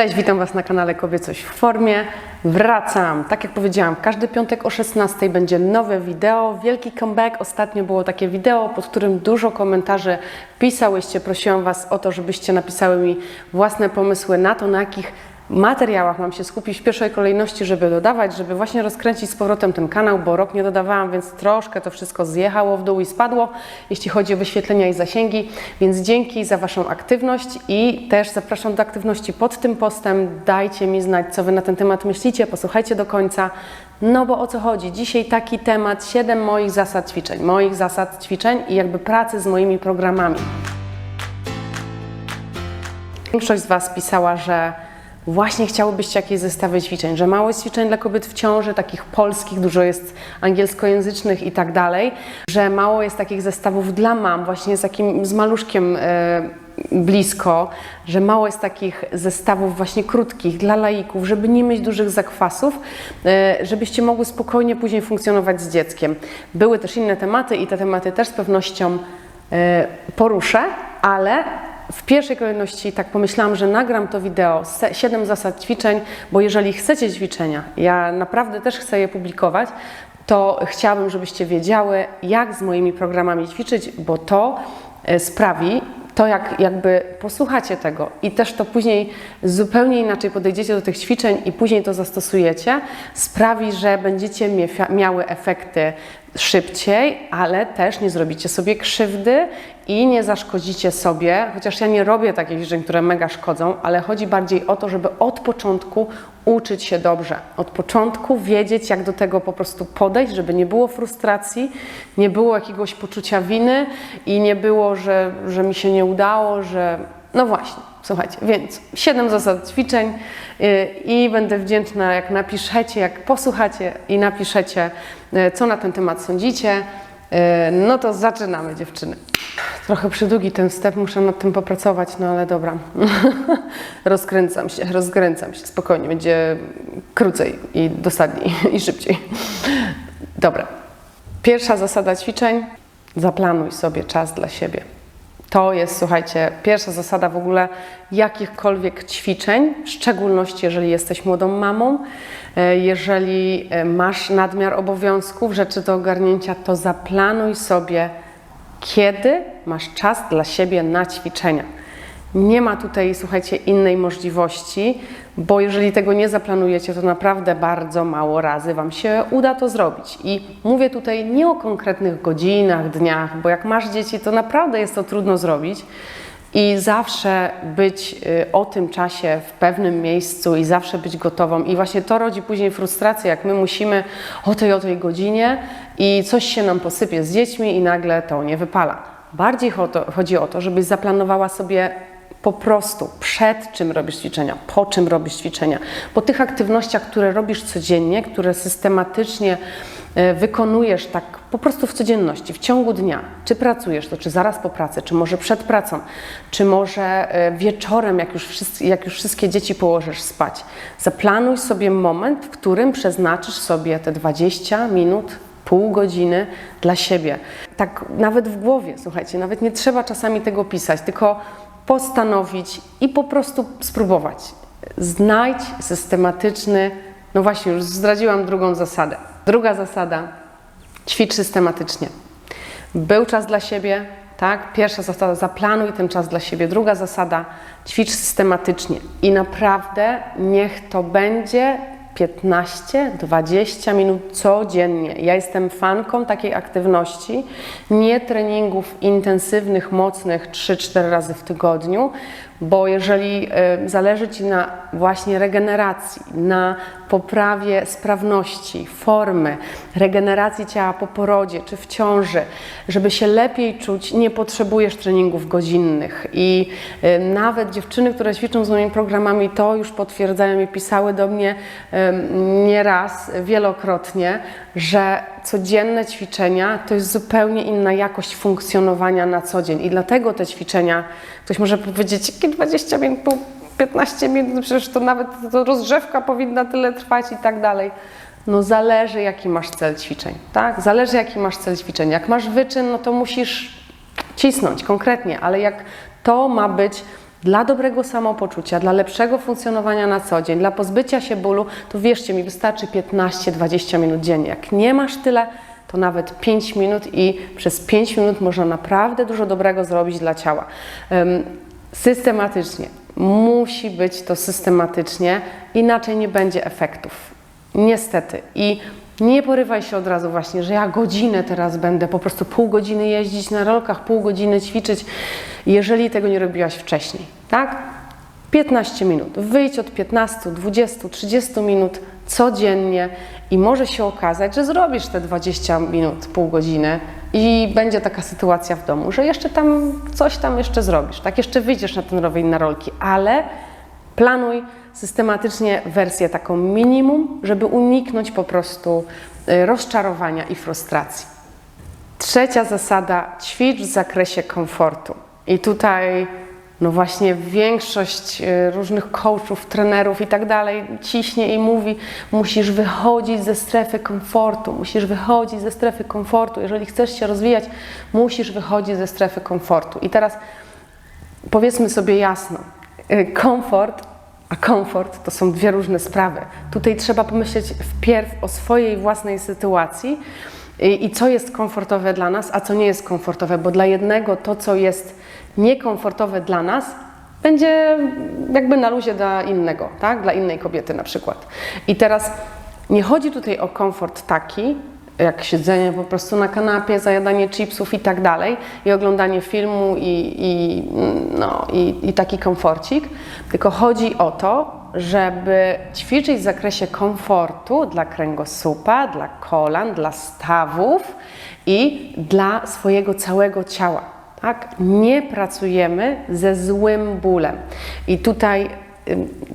Cześć, witam Was na kanale Kobiecość w formie. Wracam. Tak jak powiedziałam, każdy piątek o 16 będzie nowe wideo. Wielki comeback. Ostatnio było takie wideo, pod którym dużo komentarzy pisałyście. Prosiłam Was o to, żebyście napisały mi własne pomysły na to, na jakich materiałach mam się skupić w pierwszej kolejności, żeby dodawać, żeby właśnie rozkręcić z powrotem ten kanał, bo rok nie dodawałam, więc troszkę to wszystko zjechało w dół i spadło, jeśli chodzi o wyświetlenia i zasięgi. Więc dzięki za Waszą aktywność i też zapraszam do aktywności pod tym postem. Dajcie mi znać, co Wy na ten temat myślicie, posłuchajcie do końca. No bo o co chodzi? Dzisiaj taki temat, 7 moich zasad ćwiczeń, moich zasad ćwiczeń i jakby pracy z moimi programami. Większość z Was pisała, że właśnie chciałobyście jakieś zestawy ćwiczeń, że mało jest ćwiczeń dla kobiet w ciąży, takich polskich, dużo jest angielskojęzycznych i tak dalej, że mało jest takich zestawów dla mam, właśnie z takim, z maluszkiem e, blisko, że mało jest takich zestawów właśnie krótkich dla laików, żeby nie mieć dużych zakwasów, e, żebyście mogły spokojnie później funkcjonować z dzieckiem. Były też inne tematy i te tematy też z pewnością e, poruszę, ale w pierwszej kolejności tak pomyślałam, że nagram to wideo, 7 zasad ćwiczeń, bo jeżeli chcecie ćwiczenia, ja naprawdę też chcę je publikować, to chciałabym, żebyście wiedziały, jak z moimi programami ćwiczyć, bo to e, sprawi, to jak jakby posłuchacie tego. I też to później zupełnie inaczej podejdziecie do tych ćwiczeń i później to zastosujecie, sprawi, że będziecie miały efekty szybciej, ale też nie zrobicie sobie krzywdy i nie zaszkodzicie sobie, chociaż ja nie robię takich ćwiczeń, które mega szkodzą, ale chodzi bardziej o to, żeby od początku uczyć się dobrze. Od początku wiedzieć, jak do tego po prostu podejść, żeby nie było frustracji, nie było jakiegoś poczucia winy i nie było, że, że mi się nie udało, że no właśnie, słuchajcie, więc 7 zasad ćwiczeń yy, i będę wdzięczna, jak napiszecie, jak posłuchacie i napiszecie, yy, co na ten temat sądzicie. Yy, No to zaczynamy, dziewczyny. Trochę przydługi ten wstęp, muszę nad tym popracować, no ale dobra. rozkręcam się, rozkręcam się, spokojnie, będzie krócej i dosadniej i szybciej. Dobra. Pierwsza zasada ćwiczeń: zaplanuj sobie czas dla siebie. To jest, słuchajcie, pierwsza zasada w ogóle jakichkolwiek ćwiczeń, w szczególności jeżeli jesteś młodą mamą, e, jeżeli e, masz nadmiar obowiązków, rzeczy do ogarnięcia, to zaplanuj sobie, kiedy masz czas dla siebie na ćwiczenia. Nie ma tutaj, słuchajcie, innej możliwości, bo jeżeli tego nie zaplanujecie, to naprawdę bardzo mało razy Wam się uda to zrobić. I mówię tutaj nie o konkretnych godzinach, dniach, bo jak masz dzieci, to naprawdę jest to trudno zrobić. I zawsze być y, o tym czasie w pewnym miejscu i zawsze być gotową. I właśnie to rodzi później frustrację, jak my musimy o tej, o tej godzinie i coś się nam posypie z dziećmi i nagle to nie wypala. Bardziej chodzi o to, żebyś zaplanowała sobie po prostu przed czym robisz ćwiczenia, po czym robisz ćwiczenia, po tych aktywnościach, które robisz codziennie, które systematycznie e, wykonujesz tak po prostu w codzienności, w ciągu dnia. Czy pracujesz to, czy zaraz po pracy, czy może przed pracą, czy może e, wieczorem, jak już, wszyscy, jak już wszystkie dzieci położysz spać. Zaplanuj sobie moment, w którym przeznaczysz sobie te 20 minut pół godziny dla siebie. Tak nawet w głowie, słuchajcie, nawet nie trzeba czasami tego pisać, tylko postanowić i po prostu spróbować. Znajdź systematyczny, no właśnie, już zdradziłam drugą zasadę. Druga zasada, ćwicz systematycznie. Był czas dla siebie, tak? Pierwsza zasada, zaplanuj ten czas dla siebie. Druga zasada, ćwicz systematycznie. I naprawdę niech to będzie 15-20 minut codziennie. Ja jestem fanką takiej aktywności, nie treningów intensywnych, mocnych 3-4 razy w tygodniu, bo jeżeli y, zależy Ci na właśnie regeneracji, na poprawie sprawności, formy, regeneracji ciała po porodzie czy w ciąży, żeby się lepiej czuć, nie potrzebujesz treningów godzinnych. I y, nawet dziewczyny, które ćwiczą z moimi programami, to już potwierdzają i pisały do mnie y, nieraz, wielokrotnie, że codzienne ćwiczenia to jest zupełnie inna jakość funkcjonowania na co dzień. I dlatego te ćwiczenia, ktoś może powiedzieć, jakie 20 minut, po 15 minut, no przecież to nawet to rozgrzewka powinna tyle trwać i tak dalej. No zależy jaki masz cel ćwiczeń, tak? Zależy jaki masz cel ćwiczeń. Jak masz wyczyn, no to musisz cisnąć konkretnie, ale jak to ma być dla dobrego samopoczucia, dla lepszego funkcjonowania na co dzień, dla pozbycia się bólu, to wierzcie mi, wystarczy 15-20 minut dziennie. Jak nie masz tyle, to nawet 5 minut i przez 5 minut można naprawdę dużo dobrego zrobić dla ciała. Systematycznie. Musi być to systematycznie, inaczej nie będzie efektów. Niestety. I nie porywaj się od razu właśnie, że ja godzinę teraz będę po prostu pół godziny jeździć na rolkach, pół godziny ćwiczyć, jeżeli tego nie robiłaś wcześniej, tak? 15 minut. Wyjdź od 15, 20, 30 minut codziennie i może się okazać, że zrobisz te 20 minut, pół godziny i będzie taka sytuacja w domu, że jeszcze tam coś tam jeszcze zrobisz, tak? Jeszcze wyjdziesz na ten rower i na rolki, ale planuj systematycznie wersję taką minimum, żeby uniknąć po prostu y, rozczarowania i frustracji. Trzecia zasada: ćwicz w zakresie komfortu. I tutaj, no właśnie, większość y, różnych coachów, trenerów i tak dalej ciśnie i mówi: musisz wychodzić ze strefy komfortu, musisz wychodzić ze strefy komfortu. Jeżeli chcesz się rozwijać, musisz wychodzić ze strefy komfortu. I teraz powiedzmy sobie jasno: y, komfort a komfort to są dwie różne sprawy. Tutaj trzeba pomyśleć wpierw o swojej własnej sytuacji i, i co jest komfortowe dla nas, a co nie jest komfortowe, bo dla jednego to, co jest niekomfortowe dla nas, będzie jakby na luzie dla innego, tak? Dla innej kobiety na przykład. I teraz nie chodzi tutaj o komfort taki, jak siedzenie po prostu na kanapie, zajadanie chipsów i tak dalej, i oglądanie filmu i, i, no, i, i taki komforcik, tylko chodzi o to, żeby ćwiczyć w zakresie komfortu dla kręgosłupa, dla kolan, dla stawów i dla swojego całego ciała. Tak? Nie pracujemy ze złym bólem. I tutaj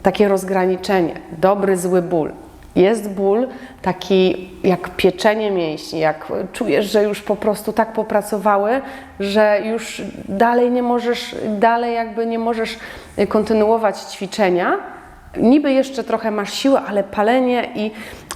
takie rozgraniczenie, dobry, zły ból. Jest ból taki jak pieczenie mięśni, jak czujesz, że już po prostu tak popracowały, że już dalej nie możesz, dalej jakby nie możesz kontynuować ćwiczenia. Niby jeszcze trochę masz siłę, ale palenie i,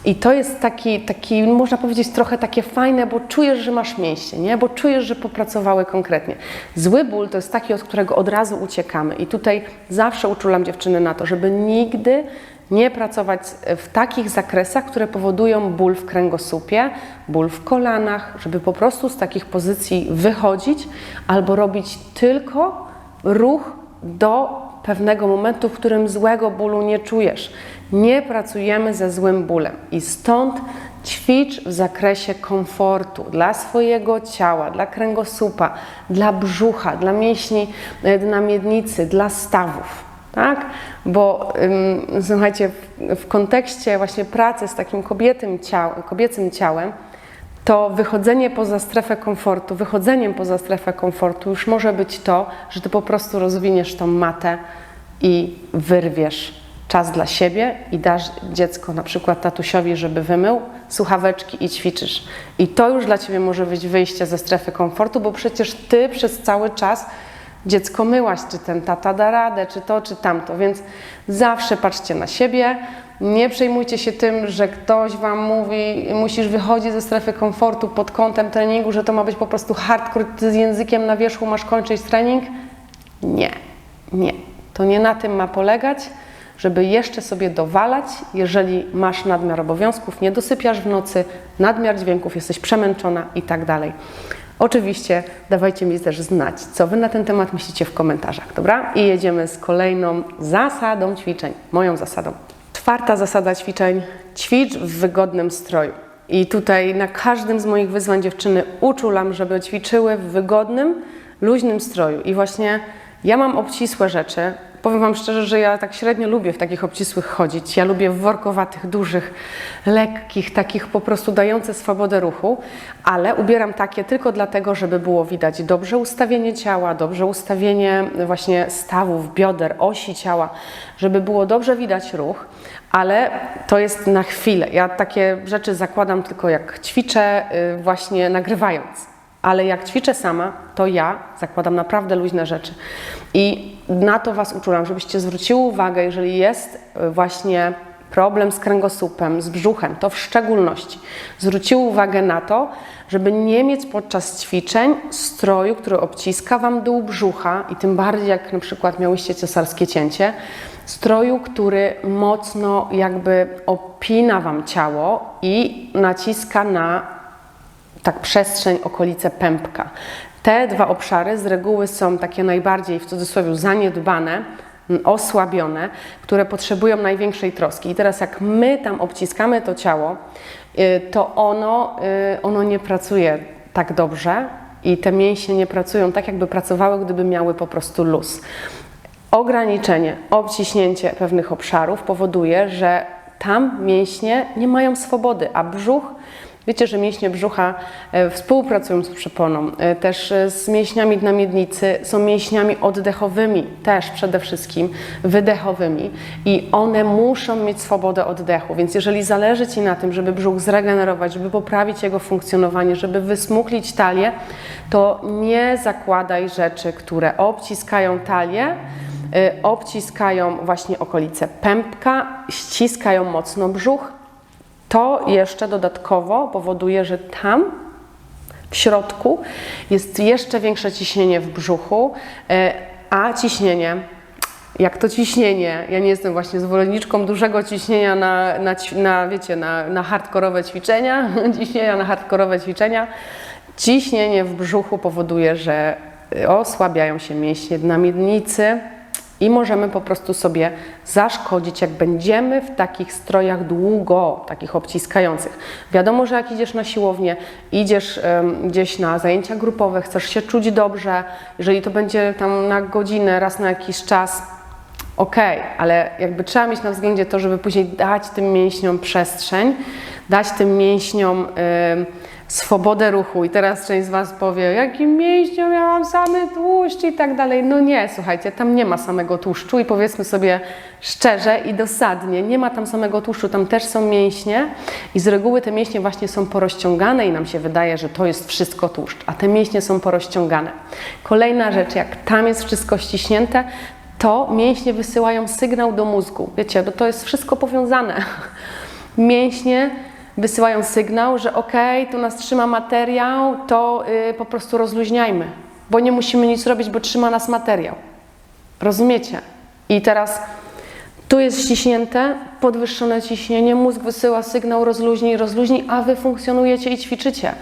i to jest taki, taki, można powiedzieć, trochę takie fajne, bo czujesz, że masz mięśnie, nie? bo czujesz, że popracowały konkretnie. Zły ból to jest taki, od którego od razu uciekamy. I tutaj zawsze uczulam dziewczyny na to, żeby nigdy nie pracować w takich zakresach, które powodują ból w kręgosłupie, ból w kolanach, żeby po prostu z takich pozycji wychodzić albo robić tylko ruch do pewnego momentu, w którym złego bólu nie czujesz. Nie pracujemy ze złym bólem i stąd ćwicz w zakresie komfortu dla swojego ciała, dla kręgosłupa, dla brzucha, dla mięśni na miednicy, dla stawów tak? Bo ym, słuchajcie, w, w, kontekście właśnie pracy z takim kobietym ciał, kobiecym ciałem, to wychodzenie poza strefę komfortu, wychodzeniem poza strefę komfortu już może być to, że ty po prostu rozwiniesz tą matę i wyrwiesz czas dla siebie i dasz dziecko na przykład tatusiowi, żeby wymył słuchaweczki i ćwiczysz. I to już dla ciebie może być wyjście ze strefy komfortu, bo przecież ty przez cały czas dziecko myłaś, czy ten tata da radę, czy to, czy tamto. Więc zawsze patrzcie na siebie. Nie przejmujcie się tym, że ktoś Wam mówi, musisz wychodzić ze strefy komfortu pod kątem treningu, że to ma być po prostu hardcore, ty z językiem na wierzchu masz kończyć trening. Nie, nie. To nie na tym ma polegać, żeby jeszcze sobie dowalać, jeżeli masz nadmiar obowiązków, nie dosypiasz w nocy, nadmiar dźwięków, jesteś przemęczona i tak dalej. Oczywiście dawajcie mi też znać, co Wy na ten temat myślicie w komentarzach, dobra? I jedziemy z kolejną zasadą ćwiczeń, moją zasadą. Czwarta zasada ćwiczeń: ćwicz w wygodnym stroju. I tutaj na każdym z moich wyzwań dziewczyny uczulam, żeby ćwiczyły w wygodnym, luźnym stroju. I właśnie ja mam obcisłe rzeczy, Powiem Wam szczerze, że ja tak średnio lubię w takich obcisłych chodzić. Ja lubię w workowatych, dużych, lekkich, takich po prostu dających swobodę ruchu, ale ubieram takie tylko dlatego, żeby było widać dobrze ustawienie ciała, dobrze ustawienie właśnie stawów, bioder, osi ciała, żeby było dobrze widać ruch, ale to jest na chwilę. Ja takie rzeczy zakładam tylko jak ćwiczę, y, właśnie nagrywając ale jak ćwiczę sama, to ja zakładam naprawdę luźne rzeczy. I na to Was uczulam, żebyście zwróciły uwagę, jeżeli jest e, właśnie problem z kręgosłupem, z brzuchem, to w szczególności zwróciły uwagę na to, żeby nie mieć podczas ćwiczeń stroju, który obciska Wam dół brzucha i tym bardziej jak na przykład miałyście cesarskie cięcie, stroju, który mocno jakby opina Wam ciało i naciska na tak przestrzeń, okolice pępka. Te dwa obszary z reguły są takie najbardziej w cudzysłowie zaniedbane, osłabione, które potrzebują największej troski. I teraz jak my tam obciskamy to ciało, y, to ono, y, ono nie pracuje tak dobrze i te mięśnie nie pracują tak, jakby pracowały, gdyby miały po prostu luz. Ograniczenie, obciśnięcie pewnych obszarów powoduje, że tam mięśnie nie mają swobody, a brzuch, wiecie, że mięśnie brzucha e, współpracują z przeponą, e, też e, z mięśniami dna miednicy, są mięśniami oddechowymi, też przede wszystkim wydechowymi i one muszą mieć swobodę oddechu, więc jeżeli zależy Ci na tym, żeby brzuch zregenerować, żeby poprawić jego funkcjonowanie, żeby wysmuklić talię, to nie zakładaj rzeczy, które obciskają talię, obciskają właśnie okolice pępka, ściskają mocno brzuch. To jeszcze dodatkowo powoduje, że tam w środku jest jeszcze większe ciśnienie w brzuchu, y, a ciśnienie jak to ciśnienie, ja nie jestem właśnie zwolenniczką dużego ciśnienia na, na, na wiecie, na, na hardkorowe ćwiczenia, ciśnienia na hardkorowe. Ciśnienie w brzuchu powoduje, że y, osłabiają się mięśnie dna miednicy i możemy po prostu sobie zaszkodzić, jak będziemy w takich strojach długo, takich obciskających. Wiadomo, że jak idziesz na siłownię, idziesz gdzieś na zajęcia grupowe, chcesz się czuć dobrze, jeżeli to będzie tam na godzinę, raz na jakiś czas, Okej, ale jakby trzeba mieć na względzie to, żeby później dać tym mięśniom przestrzeń, dać tym mięśniom ym, swobodę ruchu. I teraz część z Was powie, jakim mięśniom ja mam samy tłuszcz i tak dalej. No nie, słuchajcie, tam nie ma samego tłuszczu i powiedzmy sobie szczerze i dosadnie, nie ma tam samego tłuszczu, tam też są mięśnie i z reguły te mięśnie właśnie są porozciągane i nam się wydaje, że to jest wszystko tłuszcz, a te mięśnie są porozciągane. Kolejna rzecz, jak tam jest wszystko ściśnięte, to mięśnie wysyłają sygnał do mózgu. Wiecie, bo to jest wszystko powiązane. Mięśnie wysyłają sygnał, że okej, tu nas trzyma materiał, to y, po prostu rozluźniajmy, bo nie musimy nic robić, bo trzyma nas materiał. Rozumiecie? I teraz tu jest ściśnięte, podwyższone ciśnienie, mózg wysyła sygnał rozluźnij, rozluźnij, a wy funkcjonujecie i ćwiczycie.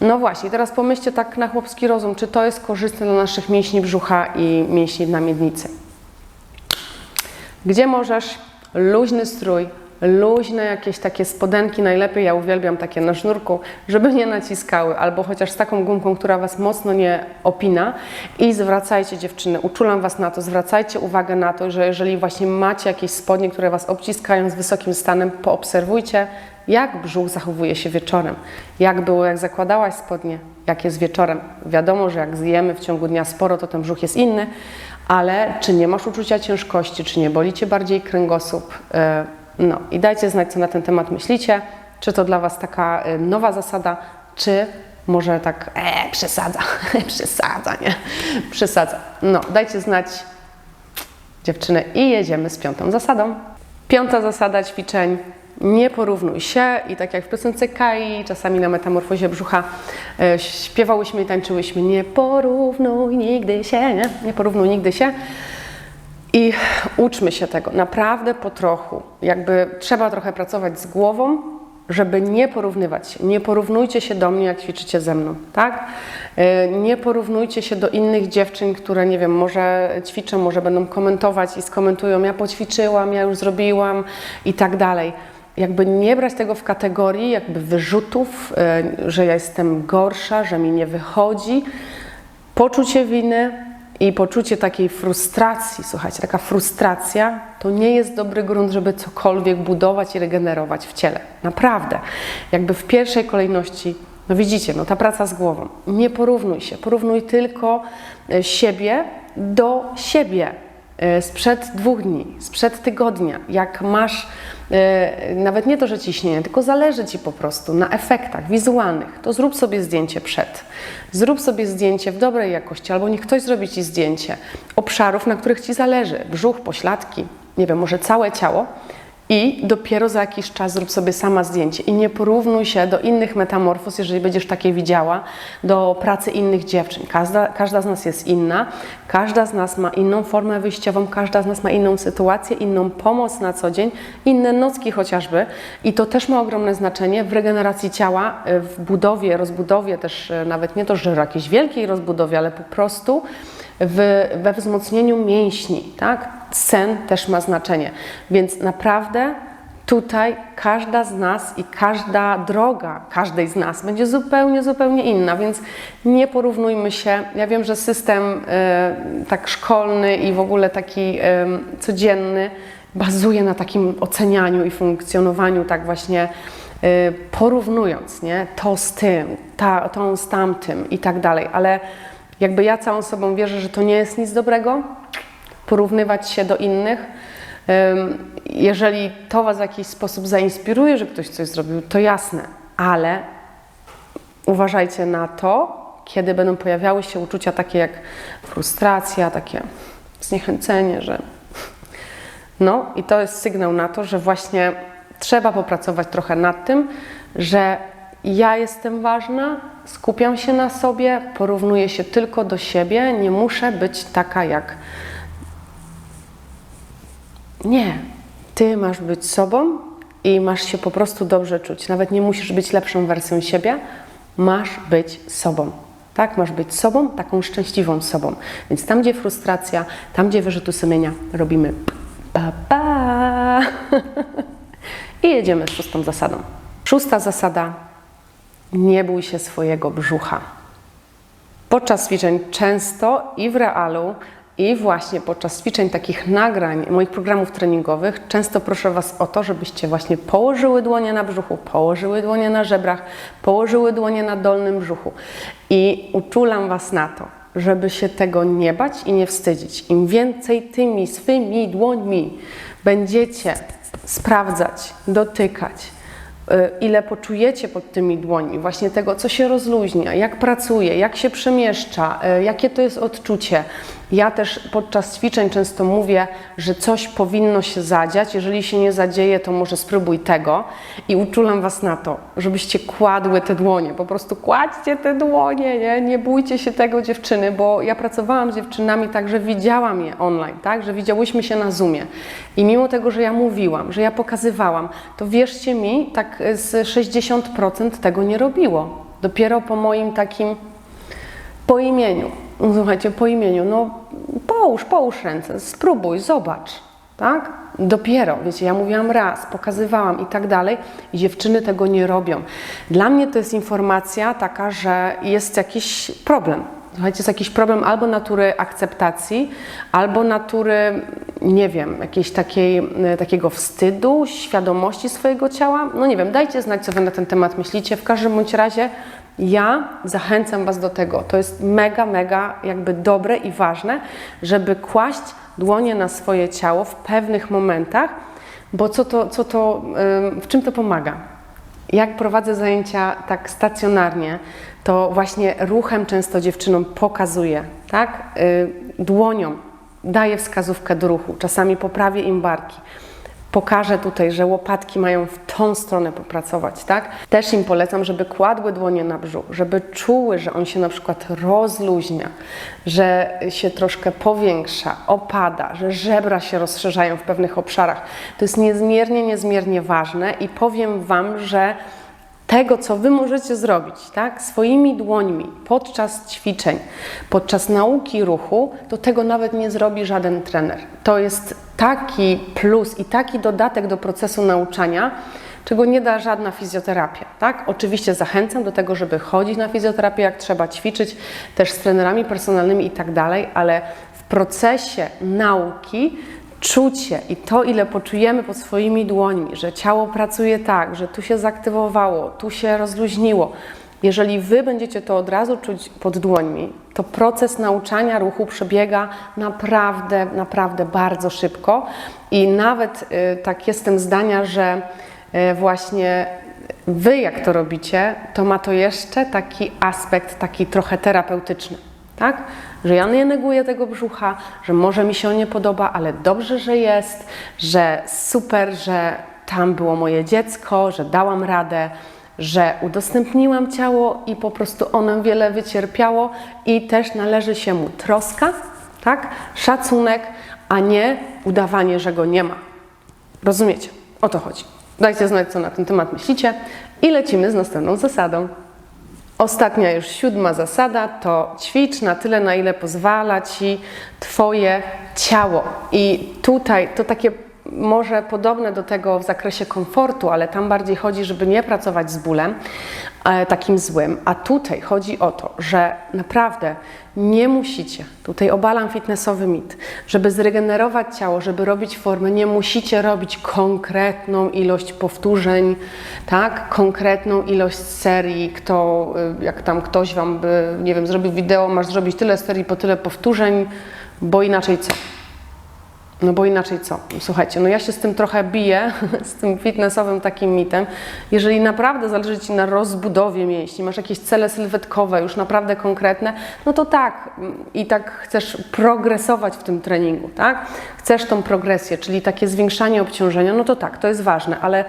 No właśnie, teraz pomyślcie tak na chłopski rozum, czy to jest korzystne dla naszych mięśni brzucha i mięśni na miednicy. Gdzie możesz luźny strój, luźne jakieś takie spodenki, najlepiej ja uwielbiam takie na sznurku, żeby nie naciskały, albo chociaż z taką gumką, która Was mocno nie opina i zwracajcie dziewczyny, uczulam Was na to, zwracajcie uwagę na to, że jeżeli właśnie macie jakieś spodnie, które Was obciskają z wysokim stanem, poobserwujcie, jak brzuch zachowuje się wieczorem. Jak było, jak zakładałaś spodnie, jak jest wieczorem. Wiadomo, że jak zjemy w ciągu dnia sporo, to ten brzuch jest inny, ale czy nie masz uczucia ciężkości, czy nie boli Cię bardziej kręgosłup? E, No i dajcie znać, co na ten temat myślicie. Czy to dla Was taka e, nowa zasada, czy może tak, e, przesadza, przesadza, nie? Przesadza. No, dajcie znać, dziewczyny, i jedziemy z piątą zasadą. Piąta zasada ćwiczeń. Nie porównuj się i tak jak w piosence Kai, czasami na metamorfozie brzucha e, śpiewałyśmy i tańczyłyśmy nie porównuj nigdy się, nie? Nie porównuj nigdy się. I uczmy się tego naprawdę po trochu. Jakby trzeba trochę pracować z głową, żeby nie porównywać się. Nie porównujcie się do mnie, jak ćwiczycie ze mną, tak? E, Nie porównujcie się do innych dziewczyn, które, nie wiem, może ćwiczą, może będą komentować i skomentują, ja poćwiczyłam, ja już zrobiłam i tak dalej. Jakby nie brać tego w kategorii jakby wyrzutów, e, że ja jestem gorsza, że mi nie wychodzi. Poczucie winy, i poczucie takiej frustracji, słuchajcie, taka frustracja to nie jest dobry grunt, żeby cokolwiek budować i regenerować w ciele. Naprawdę. Jakby w pierwszej kolejności, no widzicie, no ta praca z głową. Nie porównuj się, porównuj tylko e, siebie do siebie sprzed dwóch dni, sprzed tygodnia. Jak masz e, nawet nie to, że ciśnienie, tylko zależy Ci po prostu na efektach wizualnych, to zrób sobie zdjęcie przed. Zrób sobie zdjęcie w dobrej jakości, albo niech ktoś zrobi Ci zdjęcie obszarów, na których Ci zależy. Brzuch, pośladki, nie wiem, może całe ciało. I dopiero za jakiś czas zrób sobie sama zdjęcie i nie porównuj się do innych metamorfoz, jeżeli będziesz takie widziała, do pracy innych dziewczyn. Każda, każda z nas jest inna, każda z nas ma inną formę wyjściową, każda z nas ma inną sytuację, inną pomoc na co dzień, inne nocki chociażby. I to też ma ogromne znaczenie w regeneracji ciała, w budowie, rozbudowie też, y, nawet nie to, że jakiejś wielkiej rozbudowie, ale po prostu w, we wzmocnieniu mięśni, tak? Sen też ma znaczenie. Więc naprawdę tutaj każda z nas i każda droga każdej z nas będzie zupełnie, zupełnie inna, więc nie porównujmy się. Ja wiem, że system e, tak szkolny i w ogóle taki e, codzienny bazuje na takim ocenianiu i funkcjonowaniu tak właśnie e, porównując, nie? To z tym, ta, tą z tamtym i tak dalej, ale jakby ja całą sobą wierzę, że to nie jest nic dobrego, porównywać się do innych. Jeżeli to Was w jakiś sposób zainspiruje, że ktoś coś zrobił, to jasne, ale uważajcie na to, kiedy będą pojawiały się uczucia takie jak frustracja, takie zniechęcenie, że no i to jest sygnał na to, że właśnie trzeba popracować trochę nad tym, że ja jestem ważna, skupiam się na sobie, porównuję się tylko do siebie, nie muszę być taka jak. Nie. Ty masz być sobą i masz się po prostu dobrze czuć. Nawet nie musisz być lepszą wersją siebie, masz być sobą. Tak, masz być sobą, taką szczęśliwą sobą. Więc tam, gdzie frustracja, tam, gdzie wyrzutu sumienia, robimy pa, pa. I jedziemy z szóstą zasadą. Szósta zasada nie bój się swojego brzucha. Podczas ćwiczeń często i w realu, i właśnie podczas ćwiczeń takich nagrań moich programów treningowych, często proszę Was o to, żebyście właśnie położyły dłonie na brzuchu, położyły dłonie na żebrach, położyły dłonie na dolnym brzuchu. I uczulam Was na to, żeby się tego nie bać i nie wstydzić. Im więcej tymi swymi dłońmi będziecie sprawdzać, dotykać, ile poczujecie pod tymi dłońmi, właśnie tego, co się rozluźnia, jak pracuje, jak się przemieszcza, y, jakie to jest odczucie. Ja też podczas ćwiczeń często mówię, że coś powinno się zadziać. Jeżeli się nie zadzieje, to może spróbuj tego i uczulam Was na to, żebyście kładły te dłonie. Po prostu kładźcie te dłonie, nie, nie bójcie się tego dziewczyny, bo ja pracowałam z dziewczynami tak, że widziałam je online, tak, że widziałyśmy się na Zoomie. I mimo tego, że ja mówiłam, że ja pokazywałam, to wierzcie mi, tak z 60% tego nie robiło. Dopiero po moim takim po imieniu. No, Słuchajcie, po imieniu, no połóż, połóż ręce, spróbuj, zobacz, tak? Dopiero, wiecie, ja mówiłam raz, pokazywałam i tak dalej i dziewczyny tego nie robią. Dla mnie to jest informacja taka, że jest jakiś problem. Słuchajcie, jest jakiś problem albo natury akceptacji, albo natury, nie wiem, jakiejś takiej, e, takiego wstydu, świadomości swojego ciała. No nie wiem, dajcie znać, co Wy na ten temat myślicie. W każdym bądź razie ja zachęcam Was do tego. To jest mega, mega jakby dobre i ważne, żeby kłaść dłonie na swoje ciało w pewnych momentach, bo co to, co to, w czym to pomaga? Jak prowadzę zajęcia tak stacjonarnie, to właśnie ruchem często dziewczynom pokazuję, tak? Y, dłonią daję wskazówkę do ruchu, czasami poprawię im barki. Pokażę tutaj, że łopatki mają w tą stronę popracować, tak? Też im polecam, żeby kładły dłonie na brzuch, żeby czuły, że on się na przykład rozluźnia, że się troszkę powiększa, opada, że żebra się rozszerzają w pewnych obszarach. To jest niezmiernie, niezmiernie ważne i powiem Wam, że tego, co Wy możecie zrobić, tak, swoimi dłońmi podczas ćwiczeń, podczas nauki ruchu, to tego nawet nie zrobi żaden trener. To jest taki plus i taki dodatek do procesu nauczania, czego nie da żadna fizjoterapia, tak? Oczywiście zachęcam do tego, żeby chodzić na fizjoterapię, jak trzeba ćwiczyć, też z trenerami personalnymi i tak dalej, ale w procesie nauki czucie i to, ile poczujemy pod swoimi dłońmi, że ciało pracuje tak, że tu się zaktywowało, tu się rozluźniło. Jeżeli Wy będziecie to od razu czuć pod dłońmi, to proces nauczania ruchu przebiega naprawdę, naprawdę bardzo szybko i nawet y, tak jestem zdania, że y, właśnie Wy, jak to robicie, to ma to jeszcze taki aspekt, taki trochę terapeutyczny, tak? Że ja nie neguję tego brzucha, że może mi się on nie podoba, ale dobrze, że jest, że super, że tam było moje dziecko, że dałam radę, że udostępniłam ciało i po prostu ono wiele wycierpiało i też należy się mu troska, tak? Szacunek, a nie udawanie, że go nie ma. Rozumiecie? O to chodzi. Dajcie znać, co na ten temat myślicie i lecimy z następną zasadą. Ostatnia, już siódma zasada to ćwicz na tyle, na ile pozwala ci Twoje ciało. I tutaj to takie może podobne do tego w zakresie komfortu, ale tam bardziej chodzi, żeby nie pracować z bólem e, takim złym. A tutaj chodzi o to, że naprawdę nie musicie, tutaj obalam fitnessowy mit, żeby zregenerować ciało, żeby robić formę, nie musicie robić konkretną ilość powtórzeń, tak? Konkretną ilość serii. Kto, y, jak tam ktoś Wam by, nie wiem, zrobił wideo, masz zrobić tyle serii po tyle powtórzeń, bo inaczej co? No bo inaczej co? Słuchajcie, no ja się z tym trochę biję, z tym fitnessowym takim mitem. Jeżeli naprawdę zależy Ci na rozbudowie mięśni, masz jakieś cele sylwetkowe już naprawdę konkretne, no to tak i tak chcesz progresować w tym treningu, tak? Chcesz tą progresję, czyli takie zwiększanie obciążenia, no to tak, to jest ważne, ale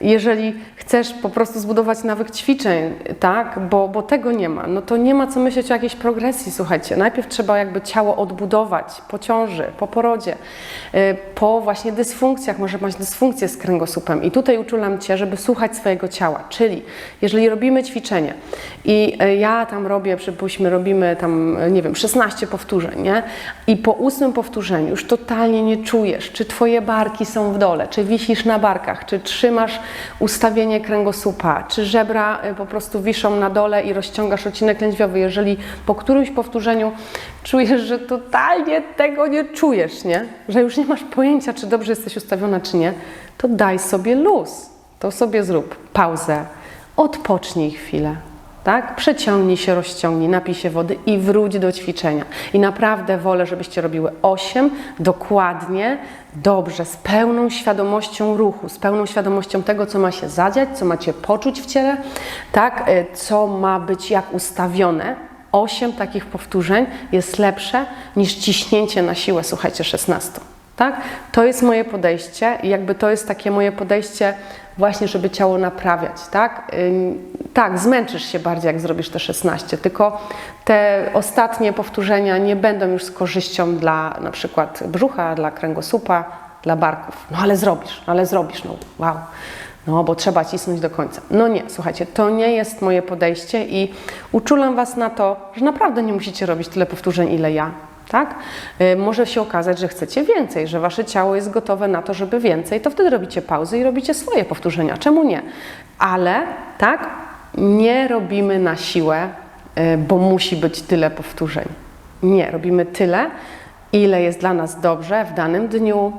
jeżeli chcesz po prostu zbudować nawyk ćwiczeń, tak, bo, bo tego nie ma, no to nie ma co myśleć o jakiejś progresji, słuchajcie. Najpierw trzeba jakby ciało odbudować po ciąży, po porodzie, y, po właśnie dysfunkcjach, może masz dysfunkcję z kręgosłupem i tutaj uczulam Cię, żeby słuchać swojego ciała, czyli jeżeli robimy ćwiczenie i y, ja tam robię, przypuśćmy, robimy tam, nie wiem, 16 powtórzeń, nie? I po ósmym powtórzeniu już totalnie nie czujesz, czy Twoje barki są w dole, czy wisisz na barkach, czy trzymasz ustawienie kręgosłupa, czy żebra y, po prostu wiszą na dole i rozciągasz odcinek lędźwiowy. Jeżeli po którymś powtórzeniu czujesz, że totalnie tego nie czujesz, nie? że już nie masz pojęcia, czy dobrze jesteś ustawiona, czy nie, to daj sobie luz. To sobie zrób pauzę, odpocznij chwilę. Tak? Przeciągnij się, rozciągnij, napij się wody i wróć do ćwiczenia. I naprawdę wolę, żebyście robiły 8 dokładnie, dobrze, z pełną świadomością ruchu, z pełną świadomością tego, co ma się zadziać, co macie poczuć w ciele, tak? Y, co ma być jak ustawione. 8 takich powtórzeń jest lepsze niż ciśnięcie na siłę, słuchajcie, 16. Tak? To jest moje podejście i jakby to jest takie moje podejście właśnie, żeby ciało naprawiać, tak? Tak, zmęczysz się bardziej, jak zrobisz te 16, tylko te ostatnie powtórzenia nie będą już z korzyścią dla na przykład brzucha, dla kręgosłupa, dla barków. No ale zrobisz, no ale zrobisz, no wow. No, bo trzeba cisnąć do końca. No nie, słuchajcie, to nie jest moje podejście i uczulam Was na to, że naprawdę nie musicie robić tyle powtórzeń, ile ja tak? Y, może się okazać, że chcecie więcej, że wasze ciało jest gotowe na to, żeby więcej, to wtedy robicie pauzy i robicie swoje powtórzenia. Czemu nie? Ale tak, nie robimy na siłę, y, bo musi być tyle powtórzeń. Nie, robimy tyle, ile jest dla nas dobrze w danym dniu,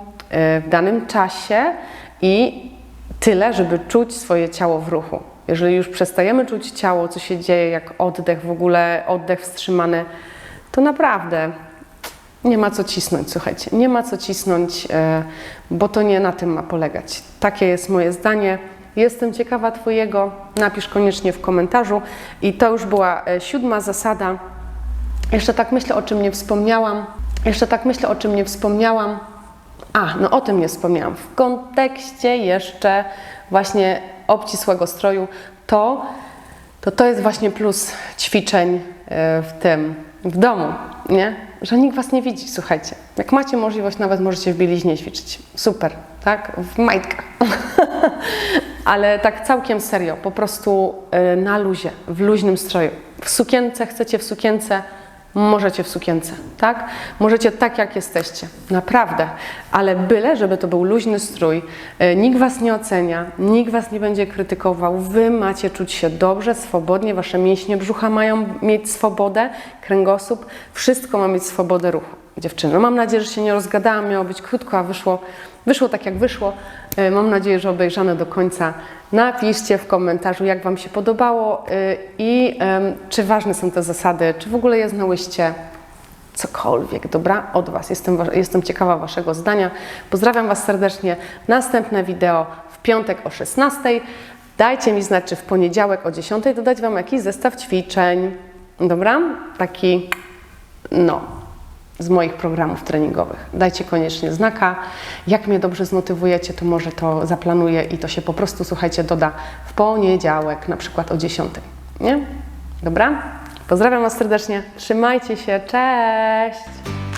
y, w danym czasie i tyle, żeby czuć swoje ciało w ruchu. Jeżeli już przestajemy czuć ciało, co się dzieje, jak oddech w ogóle, oddech wstrzymany, to naprawdę nie ma co cisnąć, słuchajcie, nie ma co cisnąć, e, bo to nie na tym ma polegać. Takie jest moje zdanie. Jestem ciekawa Twojego. Napisz koniecznie w komentarzu. I to już była e, siódma zasada. Jeszcze tak myślę, o czym nie wspomniałam. Jeszcze tak myślę, o czym nie wspomniałam. A, no o tym nie wspomniałam. W kontekście jeszcze właśnie obcisłego stroju, to to, to jest właśnie plus ćwiczeń e, w tym, w domu, nie? Że nikt Was nie widzi, słuchajcie. Jak macie możliwość, nawet możecie w bieliźnie ćwiczyć. Super, tak? W majtkach. Ale tak całkiem serio, po prostu e, na luzie, w luźnym stroju. W sukience chcecie w sukience, Możecie w sukience, tak? Możecie tak, jak jesteście, naprawdę, ale byle, żeby to był luźny strój, e, nikt Was nie ocenia, nikt Was nie będzie krytykował, Wy macie czuć się dobrze, swobodnie, Wasze mięśnie brzucha mają mieć swobodę, kręgosłup, wszystko ma mieć swobodę ruchu. Dziewczyny, no mam nadzieję, że się nie rozgadałam, miało być krótko, a wyszło, wyszło tak, jak wyszło. E, mam nadzieję, że obejrzane do końca. Napiszcie w komentarzu, jak Wam się podobało y, i czy ważne są te zasady, czy w ogóle je znałyście. Cokolwiek, dobra? Od Was. Jestem, jestem ciekawa Waszego zdania. Pozdrawiam Was serdecznie. Następne wideo w piątek o 16. Dajcie mi znać, czy w poniedziałek o 10 dodać Wam jakiś zestaw ćwiczeń. Dobra? Taki no, z moich programów treningowych. Dajcie koniecznie znaka. Jak mnie dobrze zmotywujecie, to może to zaplanuję i to się po prostu, słuchajcie, doda w poniedziałek, na przykład o 10. Nie? Dobra? Pozdrawiam Was serdecznie. Trzymajcie się. Cześć!